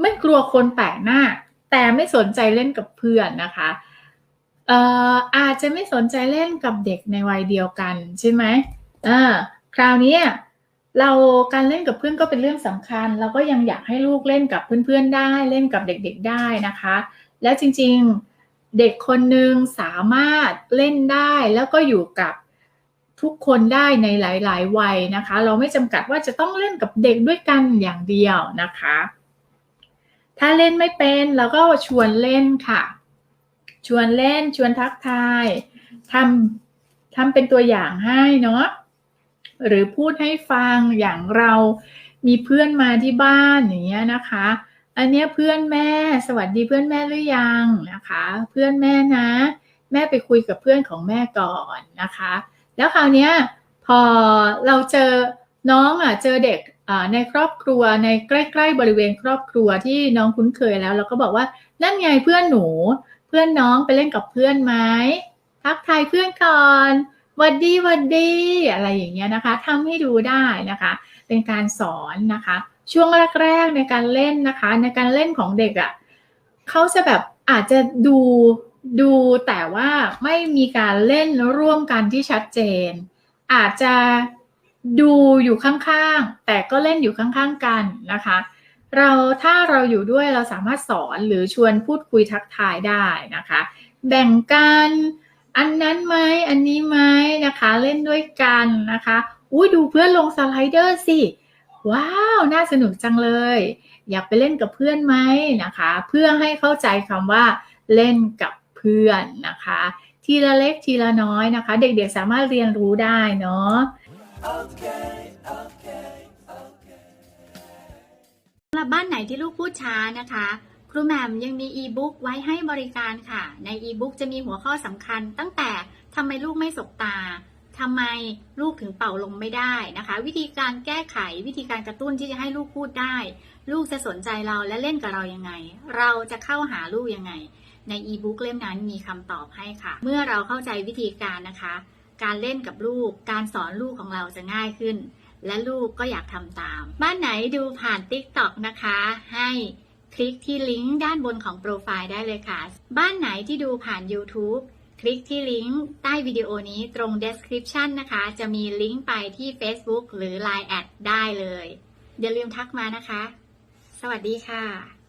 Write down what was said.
ไม่กลัวคนแปลกหน้า แต่ไม่สนใจเล่นกับเพื่อนนะคะเอ่ออาจจะไม่สนใจเล่นกับเด็กในวัยเดียวกันใช่ไหมอ่าคราวนี้เราการเล่นกับเพื่อนก็เป็นเรื่องสำคัญ เราก็ยังอยากให้ลูกเล่นกับเพื่อนๆได้เล่นกับเด็กๆได้นะคะ แล้วจริงๆเด็กคนหนึ่งสามารถเล่นได้แล้วก็อยู่กับทุกคนได้ในหลาย ๆ วัยนะคะ เราไม่จำกัดว่าจะต้องเล่นกับเด็กด้วยกันอย่างเดียวนะคะ ถ้าเล่นไม่เป็นเราก็ชวนเล่นค่ะ ชวนเล่นชวนทักทายทำทำเป็นตัวอย่างให้เนาะหรือพูดให้ฟังอย่างเรามีเพื่อนมาที่บ้านอย่างเงี้ยนะคะ อันเนี้ยเพื่อนแม่สวัสดีเพื่อนแม่หรือยังนะคะ เพื่อนแม่นะ แม่ไปคุยกับเพื่อนของแม่ก่อนนะคะ แล้วคราวเนี้ยพอเราเจอน้องอะเจอเด็ก ในครอบครัวในใกล้ ๆ บริเวณครอบครัวที่น้องคุ้นเคยแล้ว เราก็บอกว่านั่นไงเพื่อนหนู เพื่อนน้องไปเล่นกับเพื่อนไหมทักทายเพื่อนก่อนวัดดีวัดดีอะไรอย่างเงี้ยนะคะทำให้ดูได้นะคะ เป็นการสอนนะคะ ช่วงแรกๆในการเล่นนะคะ ในการเล่นของเด็กอะ่ะเขาจะแบบอาจจะดูดูแต่ว่าไม่มีการเล่นร่วมกันที่ชัดเจน อาจจะ ดูอยู่ข้างๆ แต่ก็เล่นอยู่ข้างๆกันนะคะ เราถ้าเราอยู่ด้วยเราสามารถสอนหรือชวนพูดคุยทักทายได้นะคะ แบ่งกันอันนั้นไหมอันนี้ไหมนะคะ เล่นด้วยกันนะคะอุ้ยดูเพื่อนลงสไลเดอร์สิว้าวน่าสนุกจังเลย อยากไปเล่นกับเพื่อนไหมนะคะ เพื่อให้เข้าใจคำว่าเล่นกับเพื่อนนะคะ ทีละเล็กทีละน้อยนะคะ เด็กๆสามารถเรียนรู้ได้เนาะ ที่ลูกพูดช้านะคะ ครูแหม่มยังมีอีบุ๊กไว้ให้บริการค่ะ ในอีบุ๊กจะมีหัวข้อสำคัญ ตั้งแต่ทำไมลูกไม่สบตาทำไมลูกถึงเป่าลมไม่ได้นะคะ วิธีการแก้ไขวิธีการกระตุ้นที่จะให้ลูกพูดได้ ลูกจะสนใจเราและเล่นกับเรายังไง เราจะเข้าหาลูกยังไง ในอีบุ๊กเล่มนั้นมีคำตอบให้ค่ะ เมื่อเราเข้าใจวิธีการนะคะ การเล่นกับลูก การสอนลูกของเราจะง่ายขึ้น และลูกก็อยากทำตาม บ้านไหนดูผ่าน TikTok นะคะ ให้คลิกที่ลิงก์ด้านบนของโปรไฟล์ได้เลยค่ะ บ้านไหนที่ดูผ่าน YouTube คลิกที่ลิงก์ใต้วิดีโอนี้ตรง description นะคะ จะมีลิงก์ไปที่ Facebook หรือ Line แอดได้เลย อย่าลืมทักมานะคะ สวัสดีค่ะ